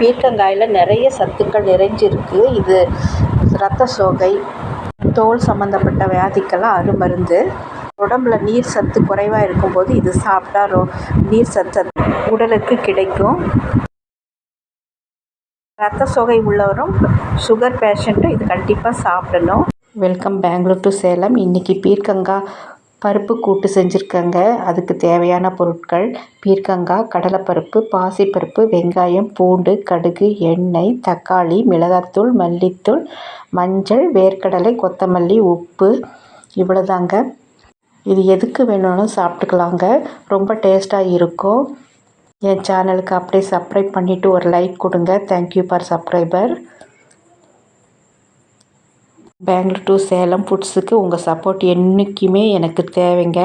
பீர்க்கங்காயில் நிறைய சத்துக்கள் நிறைஞ்சிருக்கு. இது ரத்த சோகை தோல் சம்மந்தப்பட்ட வியாதிக்கெல்லாம் அருமருந்து. உடம்புல நீர் சத்து குறைவாக இருக்கும்போது இது சாப்பிட்டா ரோ நீர் சத்து உடலுக்கு கிடைக்கும். ரத்த சோகை உள்ளவரும் சுகர் பேஷண்ட்டும் இது கண்டிப்பாக சாப்பிடணும். வெல்கம் பெங்களூர் டு சேலம் இன்றைக்கி பீர்க்கங்காய் பருப்பு கூட்டு செஞ்சுருக்கேங்க. அதுக்கு தேவையான பொருட்கள் பீர்க்கங்காய் கடலைப்பருப்பு பாசிப்பருப்பு வெங்காயம் பூண்டு கடுகு எண்ணெய் தக்காளி மிளகாத்தூள் மல்லித்தூள் மஞ்சள் வேர்க்கடலை கொத்தமல்லி உப்பு. இவ்வளோதாங்க இது எதுக்கு வேணும்னாலும் சாப்பிட்டுக்கலாங்க. ரொம்ப டேஸ்ட்டாக இருக்கும். என் சேனலுக்கு அப்படியே சப்ஸ்கிரைப் பண்ணிவிட்டு ஒரு லைக் கொடுங்க. Thank you for subscriber Bangalore to Salem ஃபுட்ஸுக்கு உங்கள் சப்போர்ட் என்றைக்குமே எனக்கு தேவைங்க.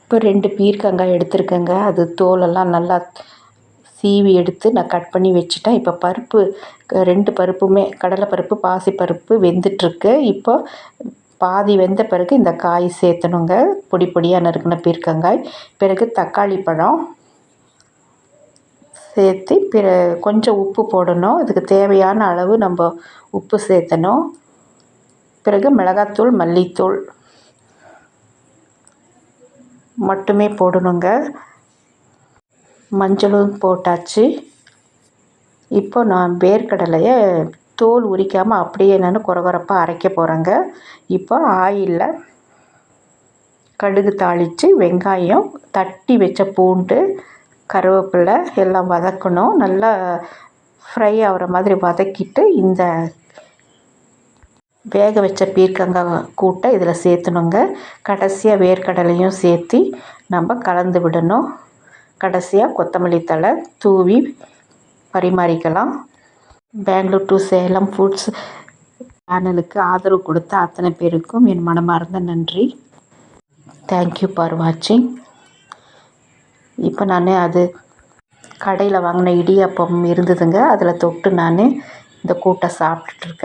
இப்போ ரெண்டு பீர்க்கங்காய் எடுத்துருக்கேங்க. அது தோலெல்லாம் நல்லா சீவி எடுத்து நான் கட் பண்ணி வச்சுட்டேன். இப்போ பருப்பு ரெண்டு பருப்புமே கடலைப்பருப்பு பாசிப்பருப்பு வெந்துட்டுருக்கு. இப்போ பாதி வெந்த பிறகு இந்த காய் சேர்த்தணுங்க. பொடி பொடியாக நறுக்கின பீர்க்கங்காய். பிறகு தக்காளி பழம். சேர்த்து பிற கொஞ்சம் உப்பு போடணும். இதுக்கு தேவையான அளவு நம்ம உப்பு சேர்த்தணும். பிறகு மிளகாத்தூள் மல்லித்தூள் மட்டுமே போடணுங்க. மஞ்சளும் போட்டாச்சு. இப்போ நான் வேர்க்கடலையை தோல் உரிக்காமல் அப்படியே என்னென்னு குறகுறப்பாக அரைக்க போகிறேங்க இப்போ ஆயிலில் கடுகு தாளித்து வெங்காயம் தட்டி வச்ச பூண்டு கருவேப்பிலை எல்லாம் வதக்கணும். நல்லா ஃப்ரை ஆகிற மாதிரி வதக்கிட்டு இந்த வேக வச்ச பீர்க்கங்காய் கூட்டை இதில் சேர்த்துணுங்க. கடைசியாக வேர்க்கடலையும் சேர்த்து நம்ம கலந்து விடணும். கடைசியாக கொத்தமல்லி தழை தூவி பரிமாறிக்கலாம். பெங்களூர் டு சேலம் ஃபுட்ஸ் சேனலுக்கு ஆதரவு கொடுத்த அத்தனை பேருக்கும் என் மனமார்ந்த நன்றி. தேங்க்யூ ஃபார் வாட்சிங் இப்போ நான் அது கடையில் வாங்கின இடியாப்பம் இருந்ததுங்க. அதில் தொட்டு நான் இந்த கூட்டை சாப்பிட்டுட்ருக்கேன்